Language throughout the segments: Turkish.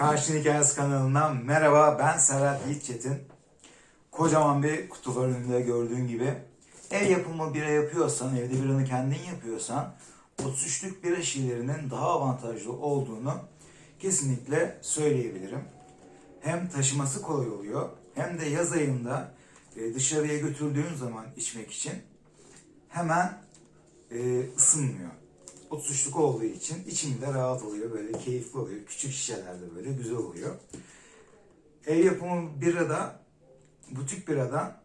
Karşın Hikayesi kanalından merhaba ben Serhat Yiğit Çetin. Kocaman bir kutu var önünde gördüğün gibi. Ev yapımı bira yapıyorsan, evde biranı kendin yapıyorsan 33'lük bira şişelerinin daha avantajlı olduğunu kesinlikle söyleyebilirim. Hem taşıması kolay oluyor hem de yaz ayında e, dışarıya götürdüğün zaman içmek için hemen e, ısınmıyor. 33'lük olduğu için içimde rahat oluyor. Böyle keyifli oluyor. Küçük şişelerde böyle güzel oluyor. Ev yapımı birada, butik biradan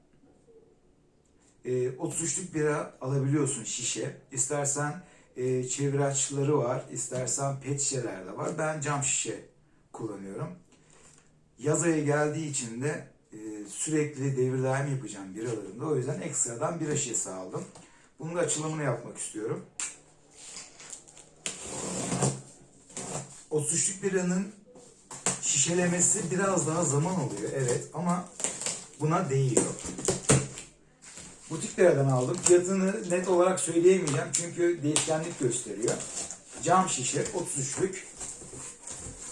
e, 33'lük bira alabiliyorsun şişe. İstersen e, çeviraçları var, istersen pet şişeler de var. Ben cam şişe kullanıyorum. Yaz ayı geldiği için de e, sürekli devirdaim yapacağım biralarımda. O yüzden ekstradan bira şişesi aldım. Bunun da açılımını yapmak istiyorum. 33'lük biranın şişelemesi biraz daha zaman alıyor evet ama buna değiyor. Butik biradan aldım. Fiyatını net olarak söyleyemeyeceğim çünkü değişkenlik gösteriyor. Cam şişe 33'lük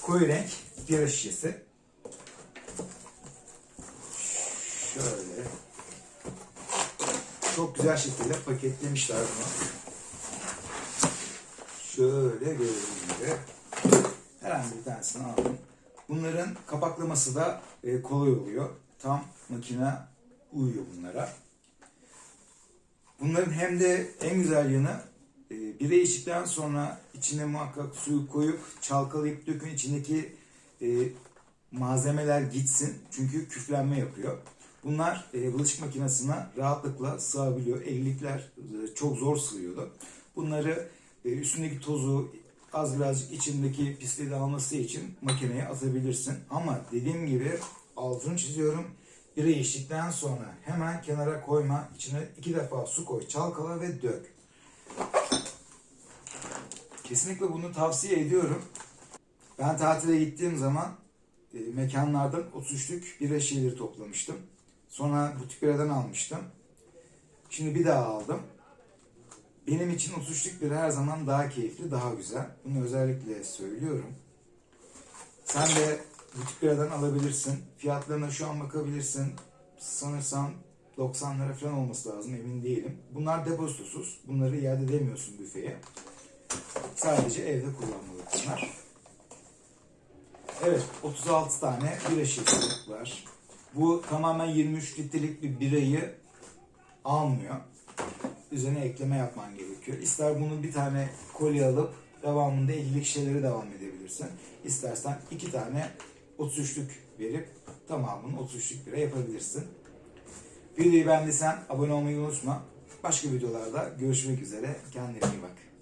koyu renk bira şişesi. Şöyle. Çok güzel şekilde paketlemişler bunu. Şöyle gördüğünüz herhangi bir tanesini aldım. Bunların kapaklaması da e, kolay oluyor. Tam makine uyuyor bunlara. Bunların hem de en güzel yanı e, bire içtikten sonra içine muhakkak suyu koyup çalkalayıp dökün içindeki e, malzemeler gitsin. Çünkü küflenme yapıyor. Bunlar e, bulaşık makinesine rahatlıkla sığabiliyor. Ellikler e, çok zor sığıyordu. Bunları e, üstündeki tozu az birazcık içindeki pisliği de alması için makineye atabilirsin. Ama dediğim gibi altını çiziyorum. Bira içtikten sonra hemen kenara koyma. İçine iki defa su koy, çalkala ve dök. Kesinlikle bunu tavsiye ediyorum. Ben tatile gittiğim zaman e, mekanlardan 33'lük bira şişeleri toplamıştım. Sonra butik biradan almıştım. Şimdi bir daha aldım. Benim için 33'lük bira her zaman daha keyifli, daha güzel. Bunu özellikle söylüyorum. Sen de butik biradan alabilirsin. Fiyatlarına şu an bakabilirsin. Sanırsam 90 lira falan olması lazım emin değilim. Bunlar depozitosuz. Bunları iade edemiyorsun büfeye. Sadece evde kullanmalık bunlar. Evet 36 tane bira şişesi var. Bu tamamen 23 litrelik bir birayı almıyor. Üzerine ekleme yapman gerekiyor. İster bunu bir tane kolye alıp devamında 50'lik şişeleri devam edebilirsin. İstersen iki tane 33'lük verip tamamını 33'lük bira yapabilirsin. Videoyu beğendiysen abone olmayı unutma. Başka videolarda görüşmek üzere. Kendine iyi bak.